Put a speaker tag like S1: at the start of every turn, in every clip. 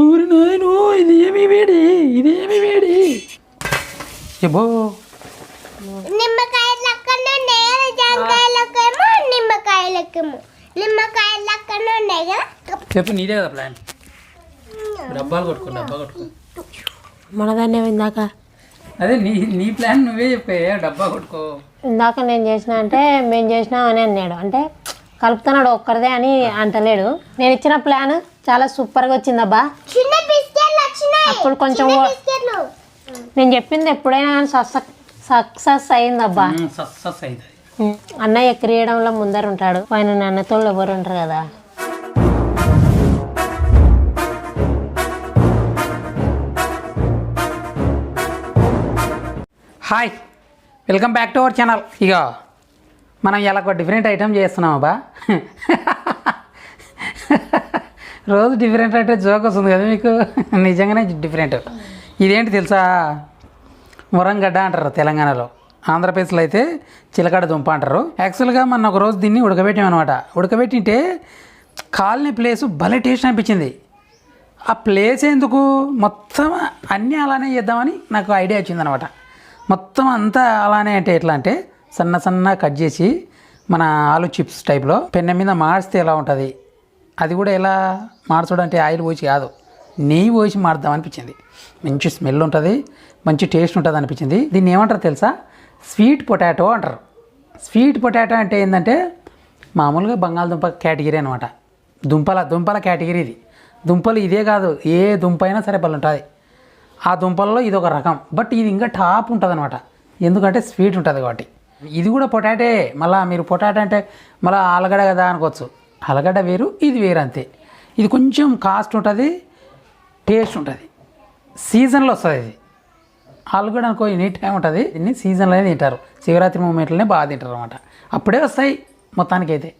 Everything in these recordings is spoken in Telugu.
S1: ఊరి నాయను ఇది ఏమి వేడి? ఇది ఏమి వేడి? ఎబో
S2: నిమ్మకాయ లెక్కన లెక్కేమో నిమ్మకాయ లెక్కేమో నిమ్మకాయ
S1: చెప్పు నీదే కదా ప్లాన్ డబ్బాలు కొట్టుకో డబ్బా కొట్టుకో.
S3: మనదాన్నే ఇందాక.
S1: అదే నీ నీ ప్లాన్ నువ్వే చెప్పే డబ్బా కొట్టుకో.
S3: ఇందాక నేను చేసిన అంటే మేము చేసినాం అని అన్నాడు. అంటే కలుపుతున్నాడు ఒక్కరిదే అని అంటలేడు. నేను ఇచ్చిన ప్లాన్ చాలా సూపర్గా వచ్చిందబ్బా.
S2: చిన్న బిస్కెట్లు వచ్చినాయి
S3: అప్పుడు కొంచెం నేను చెప్పింది ఎప్పుడైనా కానీ సక్సెస్ సక్సెస్ అయిందబ్బా
S1: సస్ అవుతుంది
S3: ఉమ్, అన్నయ్య క్రీయడంలో ముందర ఉంటాడు ఆయన అన్నతో ఎవరు ఉంటారు కదా.
S1: Hi welcome back to our channel ఇక మనం ఇలా ఒక డిఫరెంట్ ఐటెం చేస్తున్నాం అబ్బా రోజు డిఫరెంట్ అంటే జోక్ వస్తుంది కదా మీకు? నిజంగానే డిఫరెంట్ ఇదేంటి తెలుసా? మురంగడ్డ అంటారు తెలంగాణలో. ఆంధ్రప్రదేశ్లో అయితే చిలకడ దుంప అంటారు. యాక్చువల్గా మనం ఒక రోజు దీన్ని ఉడకబెట్టామన్నమాట. ఉడకబెట్టింటే కాలనీ ప్లేస్ భలే టేస్ట్ అనిపించింది. ఆ ప్లేస్ ఎందుకు? మొత్తం అన్నీ అలానే చేద్దామని నాకు ఐడియా వచ్చిందనమాట మొత్తం అంతా అలానే అంటే ఎట్లా అంటే సన్న సన్న కట్ చేసి మన ఆలు చిప్స్ టైప్లో పెన్నె మీద మార్చితే ఎలా ఉంటుంది? అది కూడా ఎలా మార్చడం అంటే ఆయిల్ పోసి కాదు. నెయ్యి పోసి మారుద్దాం అనిపించింది. మంచి స్మెల్ ఉంటుంది మంచి టేస్ట్ ఉంటుంది అనిపించింది. దీన్ని ఏమంటారు తెలుసా? స్వీట్ పొటాటో అంటారు. స్వీట్ పొటాటో అంటే ఏంటంటే మామూలుగా బంగాళదుంప కేటగిరీ అనమాట దుంపల దుంపల కేటగిరీ ఇది. దుంపలు ఇదే కాదు ఏ దుంప అయినా సరే బలు ఉంటుంది. ఆ దుంపల్లో ఇది ఒక రకం. బట్ ఇది ఇంకా టాప్ ఉంటుంది అనమాట ఎందుకంటే స్వీట్ ఉంటుంది కాబట్టి. ఇది కూడా పొటాటే. మళ్ళీ మీరు పొటాటో అంటే మళ్ళీ ఆలుగడ్డ కదా అనుకోవచ్చు. ఆలుగడ్డ వేరు ఇది వేరు అంతే. ఇది కొంచెం కాస్ట్ ఉంటుంది టేస్ట్ ఉంటుంది. సీజన్లో వస్తుంది ఇది. ఆలుగడ్డ అనుకో ఎనీ టైం ఉంటుంది. దీన్ని సీజన్లోనే తింటారు. శివరాత్రి మూమెంట్లోనే బాగా తింటారు అనమాట అప్పుడే వస్తాయి మొత్తానికి అయితే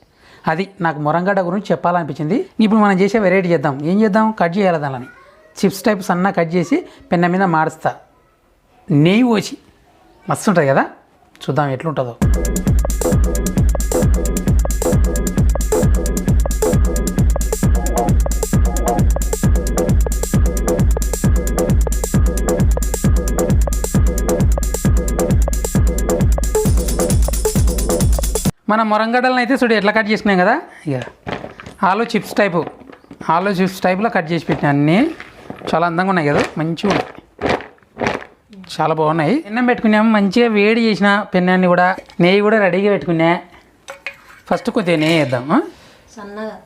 S1: అది నాకు మొరంగడ్డ గురించి చెప్పాలనిపించింది. ఇప్పుడు మనం చేసే వెరైటీ చేద్దాం. ఏం చేద్దాం? కట్ చేయాలి దానిని. చిప్స్ టైప్ సన్న కట్ చేసి పెన్న మీద మారుస్తా. నెయ్యి పోసి. మస్తు ఉంటుంది కదా? చూద్దాం ఎట్లుంటుందో. మన మొరంగడ్డలను అయితే చూడు ఎట్లా కట్ చేసినాం కదా? ఇక ఆలు చిప్స్ టైపు ఆలు చిప్స్ టైప్లో కట్ చేసి పెట్టినా అన్నీ. చాలా అందంగా ఉన్నాయి కదా మంచిగా ఉన్నాయి. చాలా బాగున్నాయి. పెన్నం పెట్టుకున్నాము. మంచిగా వేడి చేసిన పెన్నాన్ని కూడా నెయ్యి కూడా రెడీగా పెట్టుకున్నా. ఫస్ట్ కొద్దిగా నెయ్యి వేద్దాం ఆ?
S3: సన్నగా.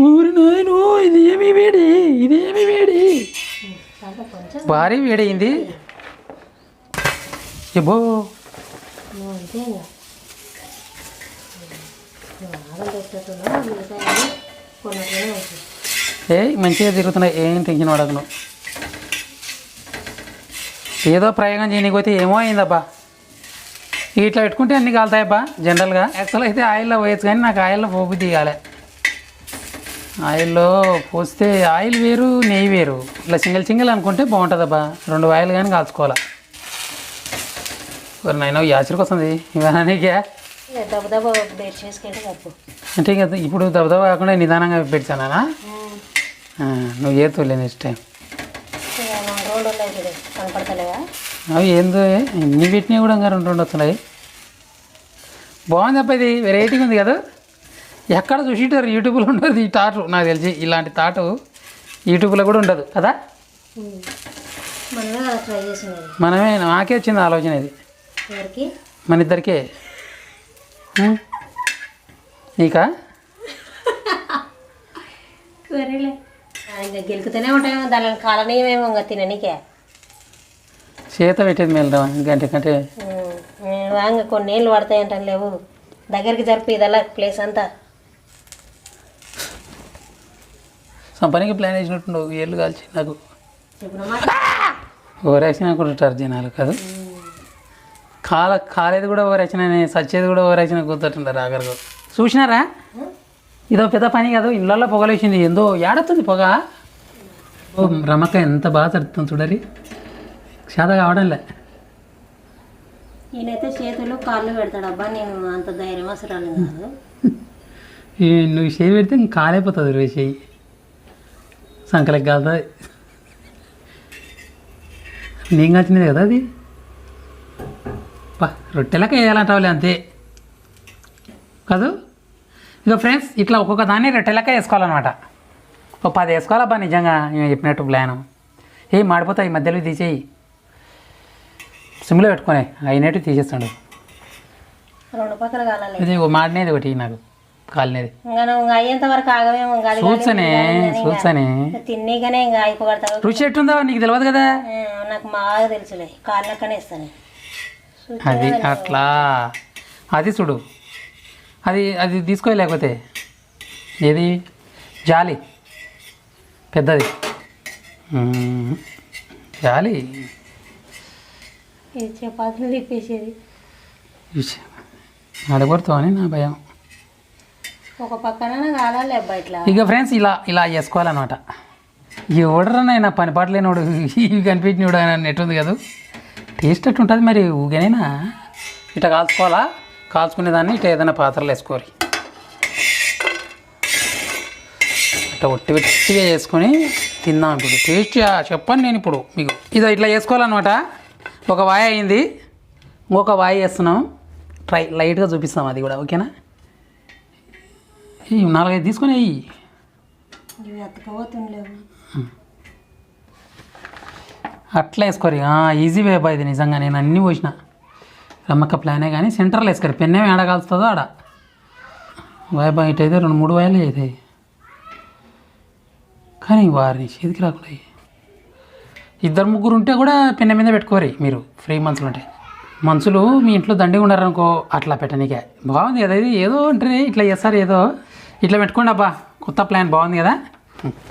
S1: ఊరి నాయను ఇది ఏమి వేడి ఇది ఏమి వేడి. భారీ వేడి అయింది. ఎబో ఏ మంచిగా తిరుగుతున్నాయి. ఏం టెన్షన్ నువ్వు. ఏదో ప్రయోగం చేయనీకపోతే ఏమో అయిందబ్బా. ఇట్లా పెట్టుకుంటే అన్ని కాలుతాయబ్బా జనరల్గా. యాక్చువల్ అయితే ఆయిల్లో పోయచ్చు కానీ నాకు ఆయిల్లో పోపు తీయాలి. ఆయిల్లో పోస్తే ఆయిల్ వేరు నెయ్యి వేరు. ఇట్లా సింగిల్ సింగిల్ అనుకుంటే బాగుంటుందబ్బా. రెండు ఆయిల్ కానీ కాల్చుకోవాలి. నైనా యాచరికి వస్తుంది ఇవన్నీ నీకే? అంటే ఇక ఇప్పుడు దబదబ కాకుండా నిదానంగా పెట్టానా? నువ్వు చేతులే నెక్స్ట్ టైం
S3: ఇక మన రోడ్డు ఉన్నాయి చూడు కనపడతలేవా
S1: అవి ఏందో ఎన్ని పెట్టినా కూడా ఇంకా రెండు రెండు వస్తున్నాయి. బాగుంది అప్ప ఇది వెరైటీగా ఉంది కదా. ఎక్కడ చూసింటారు? యూట్యూబ్లో ఉండదు ఈ తాటు. నాకు తెలిసి ఇలాంటి తాటు యూట్యూబ్లో కూడా ఉండదు. కదా?
S3: మనమే
S1: నాకే వచ్చింది ఆలోచన ఇది. మన ఇద్దరికే? నీకా?
S3: గెలుకుతూనే ఉంటాయేమో దాని కాలనీయమేమో ఇంకా తిననీకే.
S1: చేత పెట్టేది మేలరా గంటే కంటే?
S3: ఇంకా కొన్ని నీళ్ళు పడతాయంటాను లేవు. దగ్గరికి జరిపి ఇదల్లా ప్లేస్ అంతా.
S1: సంపనికి ప్లాన్ వేసినట్టు ఏళ్ళు కాల్చి నాకు. ఓవరాక్షన్ అనుకుంటుంటారు జనాలు కాదు? కాల కాలేది కూడా ఓవరాక్షన్ అని సచ్చేది కూడా ఓవరాక్షన్ కూర్చుంటారు ఆఖరికి చూసినారా? ఇదో పెద్ద పని కాదు ఇళ్ళల్లో పొగలేసింది ఏందో ఏడతుంది పొగ? ఓ రమక్క ఎంత బాగా తడుతుంది చూడరి. శాత కావడంలే.
S3: ఈయనైతే చేతులు కాళ్ళు పెడతాడు. అబ్బా నేను అంత ధైర్యం అసలు కాదు.
S1: నువ్వు చేయి పెడితే ఇంక కాలైపోతుంది రే చెయ్యి సంకలకి కాదు నీకు నచ్చినది కదా అది? రొట్టెలక వేయాలంటావులే అంతే. కాదు? ఇక ఫ్రెండ్స్ ఇట్లా ఒక్కొక్క దాన్ని రొట్టెలక వేసుకోవాలన్నమాట. ఒక పది వేసుకోవాలబ్బా నిజంగా నేను చెప్పినట్టు ప్లాను. ఏ మాడిపోతాయి మధ్యలో తీసేయి. సిమ్లో పెట్టుకొని అయినట్టు తీసేస్తాడు.
S3: రెండు పక్కల కాలాలి.
S1: ఇది ఓ మాడినది ఒకటి నాకు కాలినది.
S3: అయ్యేంత వరకు ఆగమేమో
S1: చూసనే చూసనే
S3: తిన్నీగానే ఇంకా అయిపోగడతావు
S1: రుచి ఎట్టుందో నీకు తెలియదు కదా?
S3: నాకు బాగా తెలుసులే కాళ్ళకనే ఇస్తాను
S1: అది అట్లా. అది చూడు. అది అది తీసుకో లేకపోతే. ఏది? జాలి. పెద్దది. జాలి.
S3: చపాతీలు తిప్పేసేది?
S1: అడగొడతావు అని నా భయం.
S3: ఒక పక్కన కాలాలి అబ్బాయి ఇట్లా.
S1: ఇక ఫ్రెండ్స్ ఇలా ఇలా చేసుకోవాలన్నమాట. ఎవడరనైనా పని పాట లేనివాడు ఇవి కనిపించినవాడు అని ఎట్టుంది కదా. టేస్ట్ అట్టు ఉంటుంది మరి ఊగనేనా? ఇట్లా కాల్చుకోవాలా? కాల్చుకునే దాన్ని ఇట్లా ఏదైనా పాత్రలు వేసుకోవాలి ఇట్లా ఒట్టి ఒట్టిగా చేసుకొని తిందాం ఇప్పుడు. టేస్ట్ చెప్పండి నేను ఇప్పుడు మీకు. ఇది ఇట్లా చేసుకోవాలన్నమాట. ఒక వాయి అయింది. ఇంకొక వాయి వేస్తున్నాం. ట్రై లైట్గా చూపిస్తాం అది కూడా ఓకేనా? నాలుగైదు తీసుకొని
S3: అతకపోతుండలేవు
S1: అట్లా వేసుకోరు. ఈజీ వే ఇది నిజంగా. నేను అన్నీ పోసిన. రమ్మక్క ప్లానే కానీ సెంటర్లో వేసుకోరు. పెన్నేం ఏడ కాలుస్తుందో ఆడ. వాయి బా ఇటు అయితే రెండు మూడు వాయిలు అవుతాయి కానీ వారిని చేతికి రాకుండా అయ్యి. ఇద్దరు ముగ్గురు ఉంటే కూడా పెన్నె మీద పెట్టుకోరు మీరు. ఫ్రీ మంత్సులు ఉంటే మనుషులు మీ ఇంట్లో దండిగా ఉన్నారనుకో అట్లా పెట్టనీకే. బాగుంది కదా ఇది. ఏదో అంటే ఇట్లా చేస్తారు ఏదో. ఇట్లా పెట్టుకోండి అబ్బా. కొత్త ప్లాన్ బాగుంది కదా.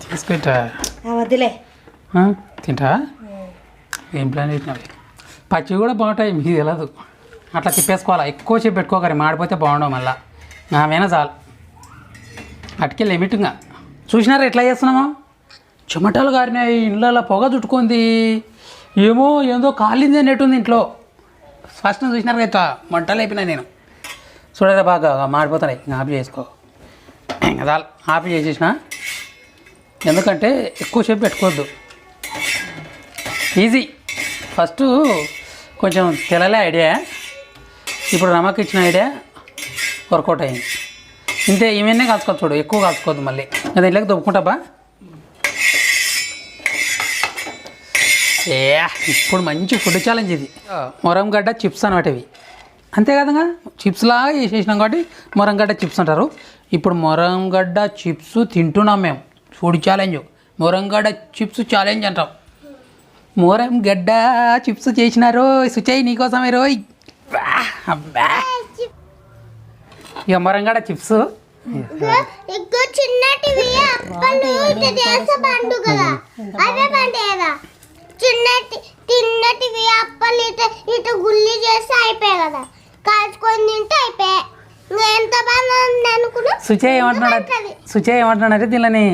S1: తీసుకుంటా
S3: వద్దులే.
S1: తింటా? ఏం ప్లాన్ చేసినావు? పచ్చి కూడా బాగుంటాయి. మీకు తెలియదు అట్లా తిప్పేసుకోవాలా? ఎక్కువ సేపు పెట్టుకోకరి. మాడిపోతే బాగుండవు మళ్ళా. నావేనా చాలు. అటుకే లిమిట్గా చూసినారా ఎట్లా చేస్తున్నామో? చెమటలు గారినాయి ఇళ్ళలో పొగ చుట్టుకుంది. ఏమో ఏందో కాలింది అన్నట్టుంది ఇంట్లో. ఫస్ట్ చూసినారు కదా మంటలు అయిపోయినా నేను. చూడరా బాగా మాడిపోతున్నాయి. ఇంకా ఆఫ్ చేసుకో. ఇంకా చాలు ఆఫ్ చేసేసిన. ఎందుకంటే ఎక్కువసేపు పెట్టుకోవద్దు. ఈజీ. ఫస్ట్ కొంచెం తెలలే ఐడియా. ఇప్పుడు రమకి ఇచ్చిన ఐడియా వర్కౌట్ అయింది. ఇంతే ఇవన్నీ కాల్చుకోవచ్చు చూడు. ఎక్కువ కాల్చుకోవద్దు మళ్ళీ. నేను ఇంట్లోకి దొప్పుకుంటాబా ఏ. ఇప్పుడు మంచి ఫుడ్ ఛాలెంజ్ ఇది. మొరంగడ్డ చిప్స్ అనమాట ఇవి. అంతే కదగా? చిప్స్ లాగా చేసేసినాం కాబట్టి మొరంగడ్డ చిప్స్ అంటారు. ఇప్పుడు మొరంగడ్డ చిప్స్ తింటున్నాం మేము. ఫుడ్ ఛాలెంజ్ మొరంగడ్డ చిప్స్ ఛాలెంజ్ అంటాం. మోరం గడ్డ చిప్స్ చేసినారు సుచయ్ నీకోసమే రోయ్. అబ్బా. ఇక మొరంగడ్డ చిప్స్.
S2: ఇంకో చిన్నటివి అప్పలు ఇట్లా చేసే పండు కదా అవే పండు కదా చిన్నటి తిన్నటివి అప్పలు ఇట ఇట గుల్లి చేస్తే అయిపోయాయి కదా. కాల్చుకొని తింటే అయిపోయాయి. ఎంత బాగా ఉంది అనుకున్నా
S1: సుచయ్ ఏమంటున్నాడు?
S2: ఉంటది.
S1: సుచయ్ ఏమంటున్నాడు అంటే దీనిని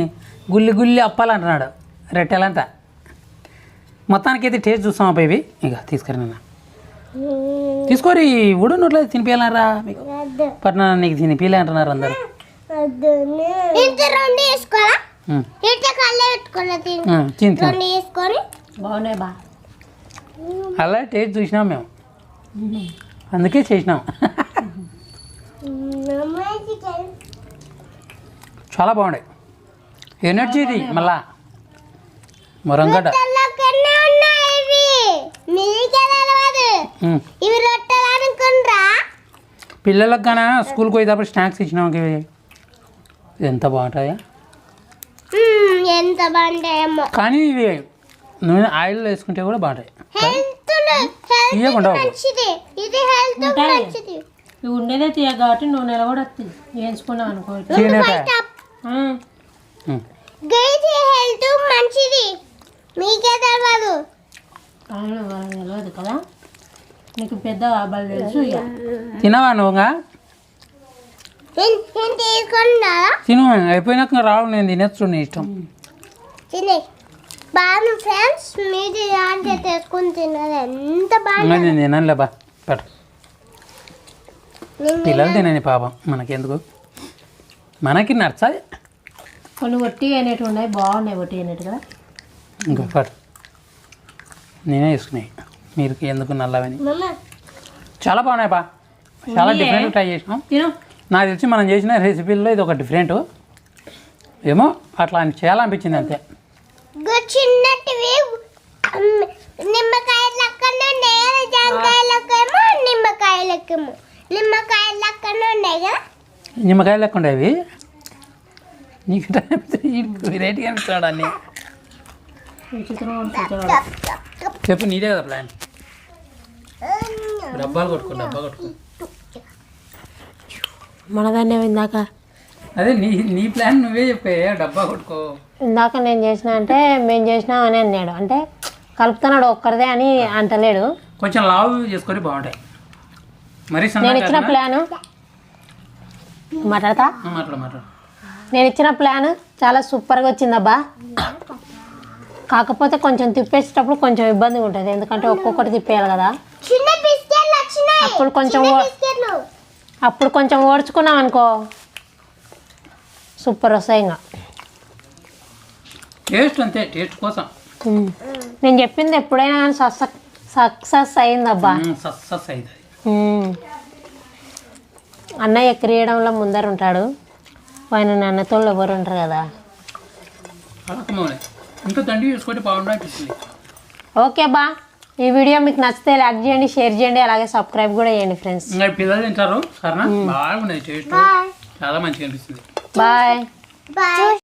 S1: గుల్లి గుల్లి అప్పాలు అంటున్నాడు. రెట్టెలంతా. మొత్తానికి అయితే టేస్ట్ చూస్తాం అబ్బాయి ఇవి. ఇక తీసుకురా తీసుకోరి ఉడు నోట్లో తినిపించాలరా మీకు పట్న నీకు తినిపించలే అంటున్నారు అందరు.
S2: ఇంత రెండు వేసుకోవాలా? కళ్ళే పెట్టుకోవాలా రెండు వేసుకొని
S3: బాగున్నాయి బా.
S1: అలా టేస్ట్ చూసినాం మేము. అందుకే చేసినాం. చాలా బాగుండే ఎనర్జీ ఇది మళ్ళా.
S2: అనుకుండ్రా
S1: పిల్లలకు కానీ స్కూల్కి పోయేటప్పుడు స్నాక్స్ ఇచ్చినాం ఇవి. ఎంత బాగుంటాయా?
S2: ఎంత బాగుంటాయేమో.
S1: కానీ ఇవి నూనె ఆయిల్ వేసుకుంటే కూడా బాగుంటాయి.
S2: హెల్త్
S1: ఇయ్యకుండా
S2: హెల్త్
S1: ఉండవు.
S2: మంచిది. ఇది హెల్త్
S3: ఉంటాయి.
S2: మంచిది.
S3: ఇవి ఉండేదే తీయ కాబట్టి నువ్వు నెల కూడా వస్తుంది వేయించుకున్నావు అనుకో
S2: హెల్త్ మంచిది. మీకే తెలియదు
S3: అవును వాళ్ళకి తెలియదు కదా. నీకు పెద్ద వాళ్ళు తెలుసు ఇక.
S1: తినవా నువ్వుగా
S2: నేను
S1: తిను అయిపోయినాక రావు నేను తినేచ్చు నీ ఇష్టం.
S2: తినే. బాగా ఫ్రెండ్స్? అంటే తిన్నది ఎంత బాగా
S1: ఇంకా నేను బా. పెట్టు. పిల్లలు తినని. పాపం. మనకెందుకు? మనకి నచ్చది.
S3: కొన్ని ఒట్టి అయినట్టు ఉన్నాయి. బాగున్నాయి ఒట్టి అయినట్టు కదా?
S1: ఇంకొకటి నేనే వేసుకున్నాయి మీరు ఎందుకు నల్లవని? చాలా బాగున్నాయి బా. చాలా. డిఫరెంట్ ట్రై చేసినాం. నాకు తెలిసి మనం చేసిన రెసిపీల్లో ఇది ఒక డిఫరెంట్ ఏమో అట్లా అని చేయాలనిపించింది అంతే.
S2: అమ్, నిమ్మకాయ లెక్కనే ఉన్నాయి కదా జాంకాయ లెక్కేమో నిమ్మకాయ లెక్కేమో నిమ్మకాయ లెక్కనే ఉన్నాయి కదా
S1: నిమ్మకాయలు లెక్క ఉండేవి నీకు వెరైటీగా అనిపిస్తాడు అన్ని. చెప్పు నీదే కదా ప్లాన్ డబ్బాలు కొట్టుకో డబ్బా కొట్టుకో.
S3: మనదాన్ని ఇందాక
S1: అదే నీ నీ ప్లాన్ నువ్వే చెప్పే డబ్బా కొట్టుకో.
S3: ఇందాక నేను చేసిన అంటే మేము చేసినాం అని అన్నాడు. అంటే కలుపుతున్నాడు ఒక్కరిదే అని అంటలేడు.
S1: కొంచెం లావు చేసుకొని బాగుంటాయి. మరి
S3: నేను ఇచ్చిన ప్లాను. మాట్లాడతా?
S1: మాట్లాడు మాట్లాడు.
S3: నేను ఇచ్చిన ప్లాన్ చాలా సూపర్గా వచ్చిందబ్బా. కాకపోతే కొంచెం తిప్పేసేటప్పుడు కొంచెం ఇబ్బందిగా ఉంటుంది. ఎందుకంటే ఒక్కొక్కటి తిప్పేయాలి కదా.
S2: చిన్న బిస్కెట్లు వచ్చినాయి
S3: అప్పుడు కొంచెం అప్పుడు కొంచెం ఓడ్చుకున్నాం అనుకో. సూపర్ వస్తాయి ఇంకా.
S1: టేస్ట్ అంతే టేస్ట్ కోసం.
S3: నేను చెప్పింది ఎప్పుడైనా కానీ సక్సెస్ అయిందబ్బా.
S1: సక్సెస్
S3: ఉమ్. అన్నయ్య క్రీయడంలో ముందర ఉంటాడు. ఆయన నాన్నతో ఎవరు ఉంటారు కదా.
S1: ఇంకా చేసుకుంటే బాగుంటుంది
S3: ఓకే బా ఈ వీడియో మీకు నచ్చితే లైక్ చేయండి షేర్ చేయండి అలాగే సబ్స్క్రైబ్ కూడా చేయండి ఫ్రెండ్స్.
S1: ఇంకా పిల్లలు తింటారు సరేనా? టేస్ట్. చాలా మంచిగా అనిపిస్తుంది.
S3: బాయ్.
S2: బాయ్.